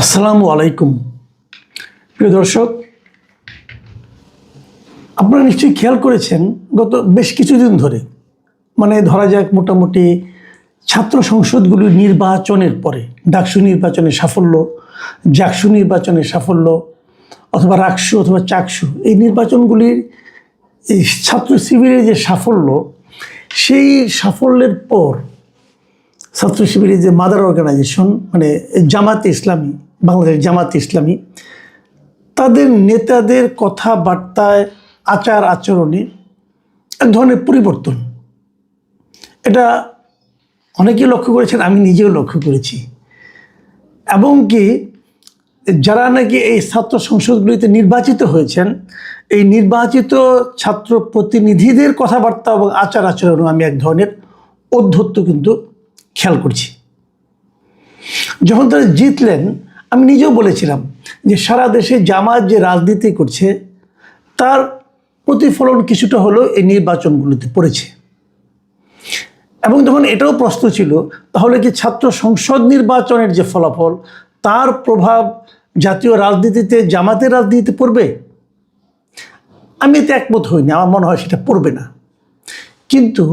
আসসালামু আলাইকুম। প্রিয় দর্শক, আপনারা নিশ্চয়ই খেয়াল করেছেন, গত বেশ কিছুদিন ধরে মানে ধরা যাক মোটামুটি ছাত্র সংসদগুলির নির্বাচনের পরে, ডাকসু নির্বাচনের সাফল্য, জাকসু নির্বাচনের সাফল্য, অথবা রাকসু অথবা চাকসু, এই নির্বাচনগুলির এই ছাত্র শিবিরের যে সাফল্য, সেই সাফল্যের পর ছাত্র শিবিরের যে মাদার অর্গানাইজেশন মানে জামাতে ইসলামী বাংলাদেশ জামাতে ইসলামী, তাদের নেতাদের কথাবার্তায়, আচার আচরণে এক ধরনের পরিবর্তন। এটা অনেকেই লক্ষ্য করেছেন, আমি নিজেও লক্ষ্য করেছি। এবং কি, যারা নাকি এই ছাত্র সংসদগুলিতে নির্বাচিত হয়েছেন, এই নির্বাচিত ছাত্র প্রতিনিধিদের কথাবার্তা এবং আচার আচরণও আমি এক ধরনের অধ্যত্ত কিন্তু খেয়াল করছি। যখন তারা জিতলেন, আমি নিজেও বলেছিলাম যে সারা দেশে জামাত যে রাজনীতি করছে, তার প্রতিফলন কিছুটা হলেও এই নির্বাচনগুলোতে পড়েছে। এবং যখন এটাও প্রশ্ন ছিল, তাহলে কি ছাত্র সংসদ নির্বাচনের যে ফলাফল, তার প্রভাব জাতীয় রাজনীতিতে, জামাতের রাজনীতিতে পড়বে? আমি এতে একমত হইনি, আমার মনে হয় সেটা পড়বে না। কিন্তু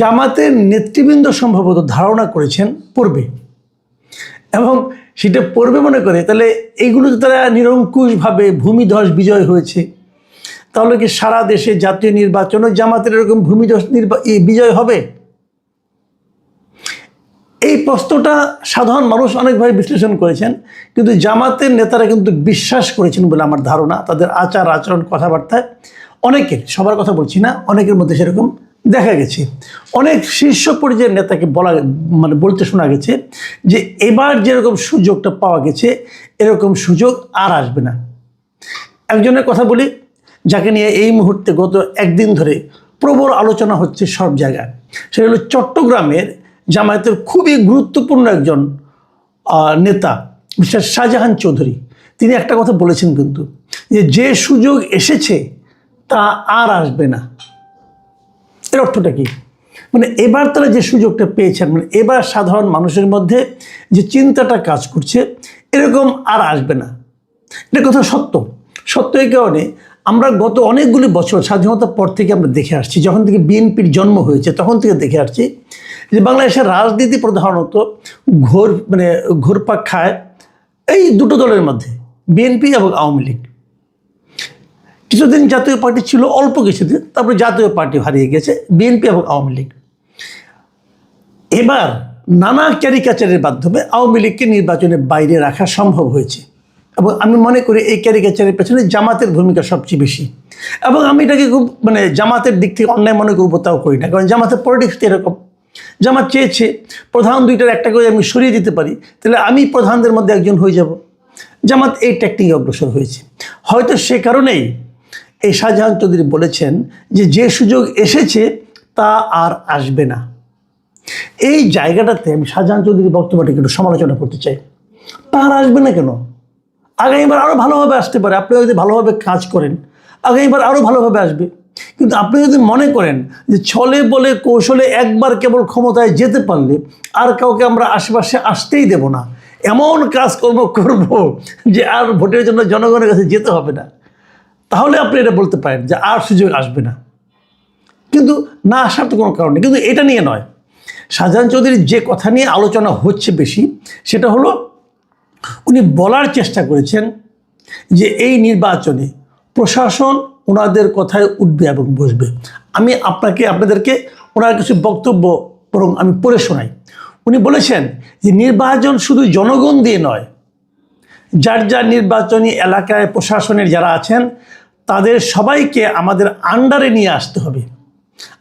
জামাতের নেতৃবৃন্দ সম্ভবত ধারণা করেছেন পড়বে। এবং সেটা পড়বে মনে করে, তাহলে এইগুলোতে তারা নিরঙ্কুশভাবে ভূমিধস বিজয় হয়েছে। তাহলে কি সারা দেশে জাতীয় নির্বাচনে জামাতের এরকম ভূমিধস বিজয় হবে? এই প্রশ্নটা সাধারণ মানুষ অনেকভাবে বিশ্লেষণ করেছেন, কিন্তু জামাতের নেতারা কিন্তু বিশ্বাস করেছেন বলে আমার ধারণা। তাদের আচার আচরণ কথাবার্তায় অনেকের, সবার কথা বলছি না, অনেকের মধ্যে সেরকম দেখা গেছে। অনেক শীর্ষ পর্যায়ের নেতাকে বলা মানে বলতে শোনা গেছে যে এবার যেরকম সুযোগটা পাওয়া গেছে, এরকম সুযোগ আর আসবে না। একজনের কথা বলি, যাকে নিয়ে এই মুহূর্তে গত একদিন ধরে প্রবল আলোচনা হচ্ছে সব জায়গায়। সেটা হলো চট্টগ্রামের জামায়াতের খুবই গুরুত্বপূর্ণ একজন নেতা, মিস্টার শাহজাহান চৌধুরী। তিনি একটা কথা বলেছেন কিন্তু, যে যে সুযোগ এসেছে তা আর আসবে না। এর অর্থটা কি? মানে এবার তারা যে সুযোগটা পেয়েছেন মানে এবার সাধারণ মানুষের মধ্যে যে চিন্তাটা কাজ করছে, এরকম আর আসবে না। এটা কথা সত্য। সত্য এই কারণে আমরা গত অনেকগুলি বছর, স্বাধীনতার পর থেকে আমরা দেখে আসছি, যখন থেকে বিএনপির জন্ম হয়েছে, তখন থেকে দেখে আসছি যে বাংলাদেশের রাজনীতি প্রধানত ঘোর মানে ঘোরপাক খায় এই দুটো দলের মধ্যে, বিএনপি এবং আওয়ামী লীগ। কিছুদিন জাতীয় পার্টি ছিল, অল্প কিছুদিন, তারপরে জাতীয় পার্টি হারিয়ে গেছে, বিএনপি এবং আওয়ামী লীগ। এবার নানা ক্যারিকাচারের মাধ্যমে আওয়ামী লীগকে নির্বাচনের বাইরে রাখা সম্ভব হয়েছে। এবং আমি মনে করি এই ক্যারিকাচারের পেছনে জামাতের ভূমিকা সবচেয়ে বেশি। এবং আমি এটাকে খুব মানে জামাতের দিক থেকে অন্যায় মনে করব তাও করি না। কারণ জামাতের পলিটিক্স এরকম। জামাত চেয়েছে, প্রধান দুইটার একটা করে আমি সরিয়ে দিতে পারি, তাহলে আমি প্রধানদের মধ্যে একজন হয়ে যাব। জামাত এই ট্যাকটিকে অগ্রসর হয়েছে। হয়তো সে কারণেই এই শাহজাহান চৌধুরী বলেছেন যে যে সুযোগ এসেছে তা আর আসবে না। এই জায়গাটাতে আমি শাহজাহান চৌধুরীর বক্তব্যটাকে একটু সমালোচনা করতে চাই। তার আসবে না কেন? আগামীবার আরও ভালোভাবে আসতে পারে। আপনি যদি ভালোভাবে কাজ করেন, আগামীবার আরও ভালোভাবে আসবে। কিন্তু আপনি যদি মনে করেন যে, ছলে বলে কৌশলে একবার কেবল ক্ষমতায় যেতে পারলে আর কাউকে আমরা আশেপাশে আসতেই দেব না। এমন কাজকর্ম করব যে, আর ভোটের জন্য জনগণের কাছে যেতে হবে না। তাহলে আপনি এটা বলতে পারেন যে আর সুযোগ আসবে না। কিন্তু না আসার তো কোনো কারণ নেই। কিন্তু এটা নিয়ে নয়। শাহজাহান চৌধুরীর যে কথা নিয়ে আলোচনা হচ্ছে বেশি, সেটা হলো উনি বলার চেষ্টা করেছেন যে এই নির্বাচনে প্রশাসন ওনাদের কথায় উঠবে এবং বসবে। আমি আপনাকে, আপনাদেরকে ওনার কিছু বক্তব্য বরং আমি পড়ে শোনাই। উনি বলেছেন যে নির্বাচন শুধু জনগণ দিয়ে নয়, যার যার নির্বাচনী এলাকায় প্রশাসনের যারা আছেন তাদের সবাইকে আমাদের আন্ডারে নিয়ে আসতে হবে।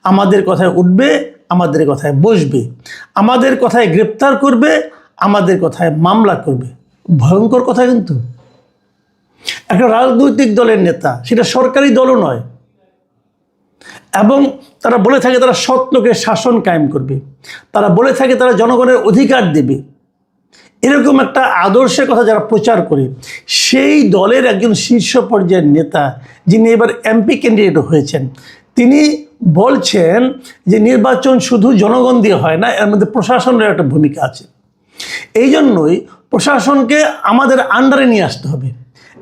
আমাদের কথায় উঠবে, আমাদের কথায় বসবে। আমাদের কথায় গ্রেপ্তার করবে, আমাদের কথায় মামলা করবে। ভয়ঙ্কর কথা কিন্তু। একটা রাজনৈতিক দলের নেতা, সেটা সরকারি দলও নয়। এবং তারা বলে থাকে তারা লোকের শাসন কায়েম করবে। তারা বলে থাকে তারা জনগণের অধিকার দেবে। এরকম একটা আদর্শের কথা যারা প্রচার করে, সেই দলের একজন শীর্ষ পর্যায়ের নেতা যিনি এবার এমপি ক্যান্ডিডেট হয়েছেন, তিনি বলছেন যে নির্বাচন শুধু জনগণ দিয়ে হয় না, এর মধ্যে প্রশাসনের একটা ভূমিকা আছে। এই জন্যই প্রশাসনকে আমাদের আন্ডারে নিয়ে আসতে হবে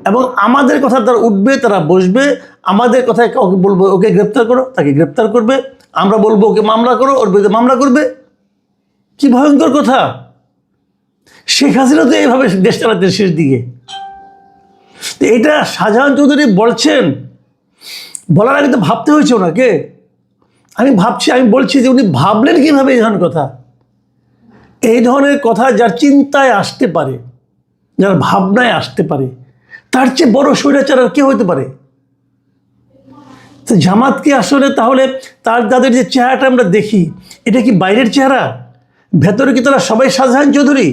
এবং আমাদের কথা তারা উঠবে, তারা বসবে, আমাদের কথায় কাউকে বলব, ওকে গ্রেপ্তার করো, তাকে গ্রেপ্তার করবে, আমরা বলব ওকে মামলা করো, ওর বিরুদ্ধে মামলা করবে। কি ভয়ঙ্কর কথা! শেখ হাসিনা তো এইভাবে দেশ চালাতে শেষ দিকে। তো এটা শাহজাহান চৌধুরী বলছেন, বলার আগে তো ভাবতে হয়েছে ওনাকে। আমি ভাবছি, আমি বলছি যে উনি ভাবলেন কীভাবে এই ধরনের কথা? এই ধরনের কথা যার চিন্তায় আসতে পারে, যার ভাবনায় আসতে পারে, তার চেয়ে বড় স্বৈরাচার আর কে হতে পারে? তো জামাতকে আসলে তাহলে তার, তাদের যে চেহারাটা আমরা দেখি, এটা কি বাইরের চেহারা? ভেতরে কি তারা সবাই শাহজাহান চৌধুরী?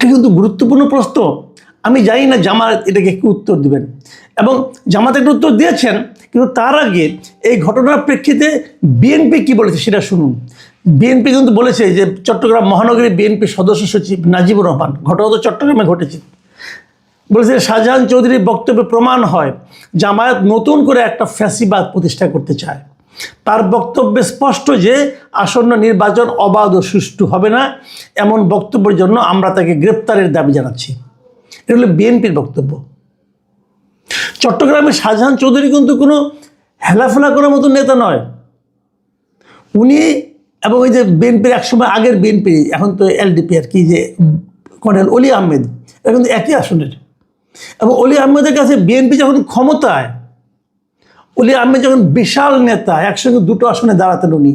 এটা কিন্তু গুরুত্বপূর্ণ প্রশ্ন। আমি জানি না জামাত এটাকে কি উত্তর দেবেন। এবং জামাত একটা উত্তর দিয়েছেন, কিন্তু তার আগে এই ঘটনার প্রেক্ষিতে বিএনপি কি বলেছে সেটা শুনুন। বিএনপি কিন্তু বলেছে যে চট্টগ্রাম মহানগরী বিএনপি সদস্য সচিব নাজিবুর রহমান ঘটনা তো চট্টগ্রামে ঘটেছে। বলেছে শাহজাহান চৌধুরীর বক্তব্যে প্রমাণ হয়, জামায়াত নতুন করে একটা ফ্যাসিবাদ প্রতিষ্ঠা করতে চায়। তার বক্তব্যে স্পষ্ট যে আসন্ন নির্বাচন অবাধ ও সুষ্ঠু হবে না এমন বক্তব্যের জন্য আমরা তাকে গ্রেপ্তারের দাবি জানাচ্ছি। এটা হলো বিএনপির বক্তব্য। চট্টগ্রামের শাহজাহান চৌধুরী কিন্তু কোনো হেলাফেলা করার মতো নেতা নয়। উনি এবং ওই যে বিএনপির একসময় আগের বিএনপি, এখন তো এলডিপি আর কি, যে কর্নেল অলি আহমেদ এটা কিন্তু একই আসনের। এবং অলি আহমেদের কাছে বিএনপি যখন ক্ষমতায় অলি আহমেদ যখন বিশাল নেতা, একসঙ্গে দুটো আসনে দাঁড়াতেন উনি,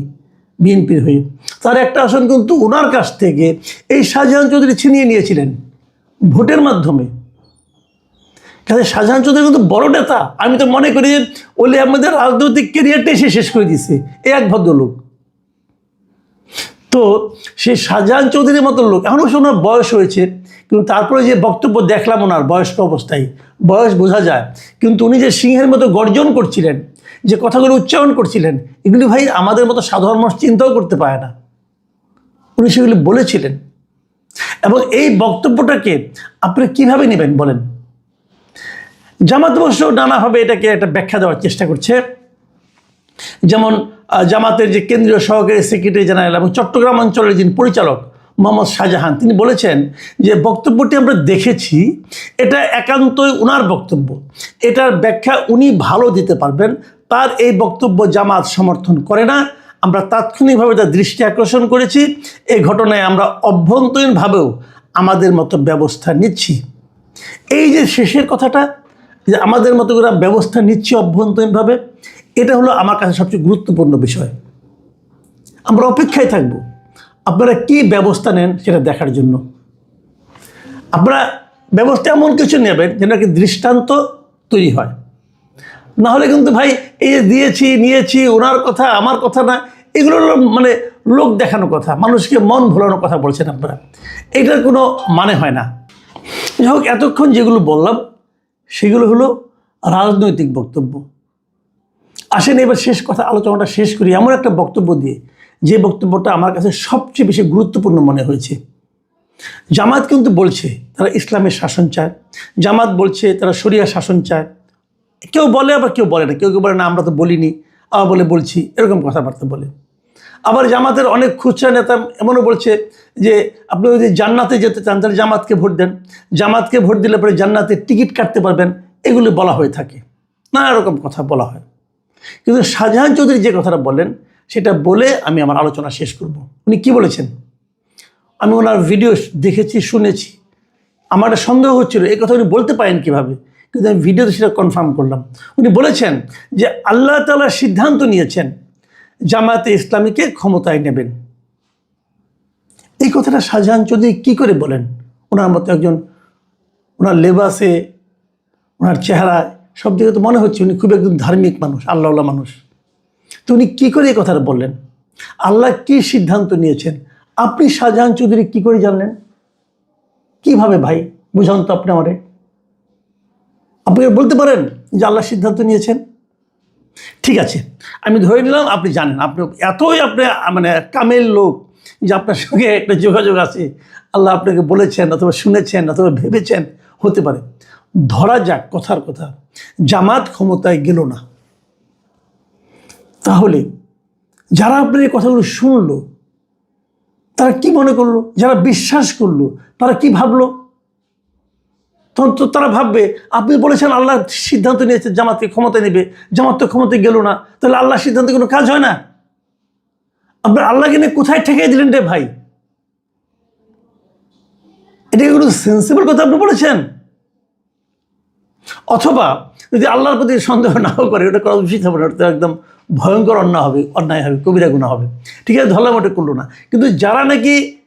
বিএনপির হয়ে। তার একটা আসন কিন্তু ওনার কাছ থেকে এই শাহজাহান চৌধুরী ছিনিয়ে নিয়েছিলেন ভোটের মাধ্যমে। কাজে শাহজাহান চৌধুরী কিন্তু বড় নেতা। আমি তো মনে করি যে অলি আহমেদের রাজনৈতিক কেরিয়ারটাই সে শেষ করে দিছে এ এক ভদ্রলোক। তো সেই শাহজাহান চৌধুরীর মতো লোক, এখন অবশ্য ওনার বয়স হয়েছে কিন্তু তারপরে যে বক্তব্য দেখলাম ওনার, বয়স্ক অবস্থায়, বয়স বোঝা যায়। কিন্তু উনি যে সিংহের মতো গর্জন করছিলেন, যে কথাগুলো উচ্চারণ করছিলেন, এগুলি ভাই আমাদের মতো সাধারণ মানুষ চিন্তাও করতে পারে না। উনি সেগুলি বলেছিলেন। এবং এই বক্তব্যটাকে আপনি কীভাবে নেবেন বলেন? জামাত অবশ্য নানাভাবে এটাকে একটা ব্যাখ্যা দেওয়ার চেষ্টা করছে। যেমন জামাতের যে কেন্দ্রীয় সহকারী সেক্রেটারি জেনারেল এবং চট্টগ্রাম অঞ্চলের যিনি পরিচালক মোহাম্মদ শাহজাহান। তিনি বলেছেন যে বক্তব্যটি আমরা দেখেছি, এটা একান্তই ওনার বক্তব্য। এটার ব্যাখ্যা উনি ভালো দিতে পারবেন। তার এই বক্তব্য জামাত সমর্থন করে না। আমরা তাৎক্ষণিকভাবে তার দৃষ্টি আকর্ষণ করেছি। এই ঘটনায় আমরা অভ্যন্তরীণভাবেও আমাদের মতো ব্যবস্থা নিচ্ছি। এই যে শেষের কথাটা, যে আমাদের মতো করে ব্যবস্থা নিচ্ছি অভ্যন্তরীণভাবে, এটা হলো আমার কাছে সবচেয়ে গুরুত্বপূর্ণ বিষয়। আমরা অপেক্ষায় থাকব। আপনারা কি ব্যবস্থা নেন সেটা দেখার জন্য? আপনারা ব্যবস্থা এমন কিছু নেবেন যেন কি দৃষ্টান্ত তৈরি হয়। না হলে কিন্তু ভাই, এই যে দিয়েছি, নিয়েছি, ওনার কথা, আমার কথা না, এগুলো মানে লোক দেখানো কথা, মানুষকে মন ভোলানোর কথা বলছেন আপনারা। এটার কোনো মানে হয় না। যাই হোক, এতক্ষণ যেগুলো বললাম, সেগুলো হলো রাজনৈতিক বক্তব্য। আসেন, এবার শেষ কথা, আলোচনাটা শেষ করি। এমন একটা বক্তব্য দিয়ে যে বক্তব্যটা আমার কাছে সবচেয়ে বেশি গুরুত্বপূর্ণ মনে হয়েছে। জামাত কিন্তু বলছে তারা ইসলামের শাসন চায়। জামাত বলছে তারা শরিয়া শাসন চায়। কেউ বলে, আবার কেউ বলে না। কেউ কেউ বলে, না, আমরা তো বলিনি। আবার বলে, বলছি। এরকম কথাবার্তা বলে। আবার জামাতের অনেক খুচরা নেতা এমনও বলছে যে, আপনি যদি জান্নাতে যেতে চান, তাহলে জামাতকে ভোট দেন। জামাতকে ভোট দিলে পরে জান্নাতের টিকিট কাটতে পারবেন, এগুলি বলা হয়ে থাকে। নানা রকম কথা বলা হয়। কিন্তু শাহজাহান চৌধুরী যে কথাটা বললেন সেটা বলে আমি আমার আলোচনা শেষ করব। উনি কি বলেছেন? আমি ওনার ভিডিও দেখেছি, শুনেছি। আমার একটা সন্দেহ হচ্ছিল, এই কথা উনি বলতে পারেন কীভাবে? কিন্তু আমি ভিডিওতে সেটা কনফার্ম করলাম। উনি বলেছেন যে আল্লাহ তালা সিদ্ধান্ত নিয়েছেন, জামায়াতে ইসলামীকে ক্ষমতায় নেবেন। এই কথাটা শাহজাহান চৌধুরী কী করে বলেন? ওনার মতো একজন, ওনার লেবাসে, ওনার চেহারায় সব দিকে তো মনে হচ্ছে উনি খুব একজন ধার্মিক মানুষ, আল্লাহওয়ালা মানুষ। তো উনি কী করে এই কথাটা বললেন? আল্লাহ কি সিদ্ধান্ত নিয়েছেন? আপনি শাহজাহান চৌধুরী কী করে জানলেন? কীভাবে ভাই? বুঝান তো আপনি আমারে। আপনি বলতে পারেন যে আল্লাহ সিদ্ধান্ত নিয়েছেন? ঠিক আছে, আমি ধরে নিলাম আপনি জানেন। আপনি এতই আপনি মানে কামেল লোক যে আপনার সঙ্গে একটা যোগাযোগ আছে। আল্লাহ আপনাকে বলেছেন অথবা শুনেছেন অথবা ভেবেছেন, হতে পারে। ধরা যাক কথার কথা, জামাত ক্ষমতায় গেল না। তাহলে যারা আপনার এই কথাগুলো শুনলো, তারা কি মনে করল? যারা বিশ্বাস করল, তারা কি ভাবলো? তখন তো তারা ভাববে, আপনি বলেছেন আল্লাহ সিদ্ধান্ত নিয়েছে, জামাতকে ক্ষমতা নেবে। জামাত তো ক্ষমতায় গেল না। তাহলে আল্লাহ সিদ্ধান্তে কোনো কাজ হয় না? আপনার আল্লাহকে নিয়ে কোথায় ঠেকিয়ে দিলেন রে ভাই? এটা কোনো সেন্সিবল কথা আপনি বলেছেন? অথবা যদি আল্লাহর প্রতি সন্দেহ নাও করে, ওটা করা উচিত হবে না একদম ভয়ঙ্কর অন্যায় হবে অন্যায় হবে, কবিরা গুণা হবে। ঠিক আছে, ধরলাম ওটা করল না। কিন্তু যারা নাকি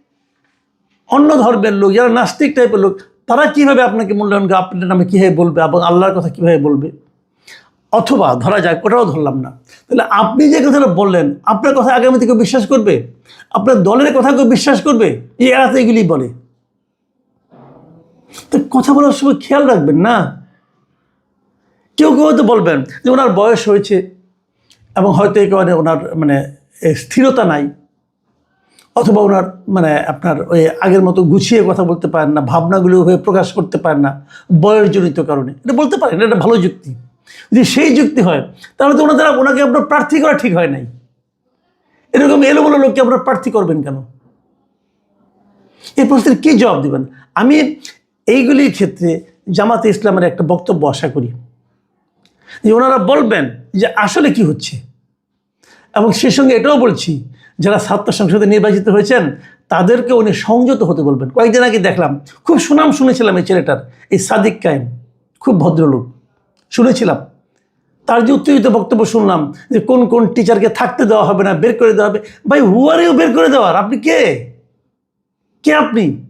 অন্য ধর্মের লোক, যারা নাস্তিক টাইপের লোক, তারা কীভাবে আপনাকে মূল্যায়ন আপনার নামে কীভাবে বলবে এবং আল্লাহর কথা কীভাবে বলবে? অথবা ধরা যাক, ওটাও ধরলাম না। তাহলে আপনি যে কথাটা বললেন, আপনার কথা আগামী থেকে বিশ্বাস করবে? আপনার দলের কথা কেউ বিশ্বাস করবে? এই এরা তো এগুলি বলে। তো কথা বলার সময় খেয়াল রাখবেন না। কেউ কেউ হয়তো বলবেন যে ওনার বয়স হয়েছে এবং হয়তো এই কারণে ওনার মানে স্থিরতা নাই, অথবা ওনার মানে আপনার ওই আগের মতো গুছিয়ে কথা বলতে পারেন না, ভাবনাগুলো হয়ে প্রকাশ করতে পারেন না, বয়সজনিত কারণে। এটা বলতে পারেন, এটা ভালো যুক্তি। যদি সেই যুক্তি হয়, তাহলে তো ওনাদের, ওনাকে আপনার প্রার্থী করা ঠিক হয় নাই। এরকম এলোমেলো লোককে আপনার প্রার্থী করবেন কেন? এই প্রশ্নের কী জবাব দেবেন? আমি এইগুলির ক্ষেত্রে জামাতে ইসলামের একটা বক্তব্য আশা করি। যে ওনারা বলবেন যে আসলে কি হচ্ছে। এবং সে সঙ্গে এটাও বলছি, যারা ছাত্র সংসদে নির্বাচিত হয়েছেন, তাদেরকে উনি সংযত হতে বলবেন। কয়েকদিন আগে দেখলাম, খুব সুনাম শুনেছিলাম এই ছেলেটার, এই সাদিক কায়েম, খুব ভদ্রলোক। শুনেছিলাম। তার যে উত্তেজিত বক্তব্য শুনলাম, যে কোন কোন টিচারকে থাকতে দেওয়া হবে না, বের করে দেওয়া হবে। ভাই হুয়ারেও বের করে দেওয়ার? আপনি কে? কে আপনি?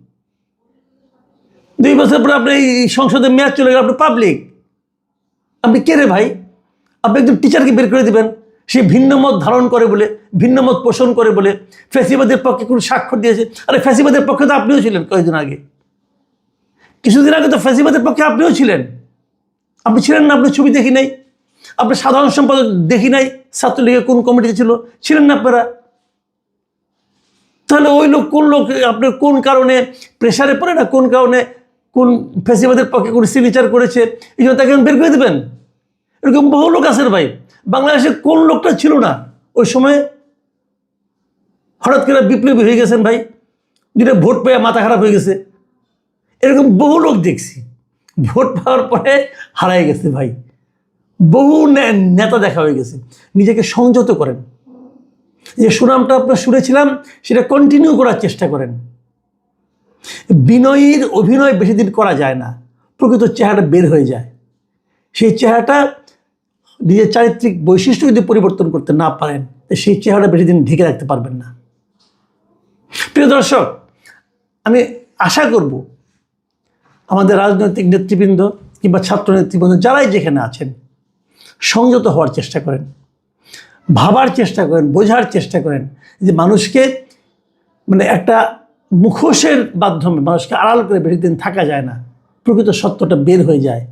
দুই বছর পরে আপনি এই সংসদে মেয়াদ চলে গেল আপনি পাবলিক আপনি কে রে ভাই? আপনি একজন টিচারকে বের করে দিবেন। সে ভিন্ন মত ধারণ করে বলে, ভিন্ন মত পোষণ করে বলে, ফ্যাসিবাদের পক্ষে কোন স্বাক্ষর দিয়েছে। আরে ফ্যাসিবাদের পক্ষে তো আপনিও ছিলেন কয়েকদিন আগে। কিছুদিন আগে তো ফ্যাসিবাদের পক্ষে আপনিও ছিলেন। আপনি ছিলেন না আপনার ছবি দেখি নাই। আপনার সাধারণ সম্পাদক দেখি নাই, ছাত্রলীগের কোন কমিটিতে ছিল। ছিলেন না আপনারা। তাহলে ওই লোক কোন লোক আপনার কোন কারণে প্রেশারে পড়ে না কোন কারণে কোন ফেসিবাদের পক্ষে কোন সিগনেচার করেছে, এই জন্য তাকে বের করে দেবেন। এরকম বহু লোক আছে ভাই। বাংলাদেশে কোন লোকটা ছিল না? ওই সময়ে হঠাৎ করে বিপ্লবী হয়ে গেছেন ভাই। যেটা ভোট পেয়ে মাথা খারাপ হয়ে গেছে। এরকম বহু লোক দেখছি। ভোট পাওয়ার পরে হারাই গেছে ভাই। বহু নেতা দেখা হয়ে গেছে। নিজেকে সংযত করেন। যে সুনামটা আপনার শুনেছিলাম, সেটা কন্টিনিউ করার চেষ্টা করেন। বিনয়ীর অভিনয় বেশি দিন করা যায় না, প্রকৃত চেহারাটা বের হয়ে যায়। সেই চেহারাটা নিজের চারিত্রিক বৈশিষ্ট্য যদি পরিবর্তন করতে না পারেন সেই চেহারাটা বেশি দিন ঢেকে রাখতে পারবেন না। প্রিয় দর্শক, আমি আশা করব আমাদের রাজনৈতিক নেতৃবৃন্দ কিংবা ছাত্র নেতৃবৃন্দ যারাই যেখানে আছেন, সংযত হওয়ার চেষ্টা করেন, ভাবার চেষ্টা করেন, বোঝার চেষ্টা করেন যে মানুষকে মানে একটা মুখোশের মাধ্যমে মানুষকে আড়াল করে বেশি দিন থাকা যায় না। প্রকৃত সত্যটা বের হয়ে যায়।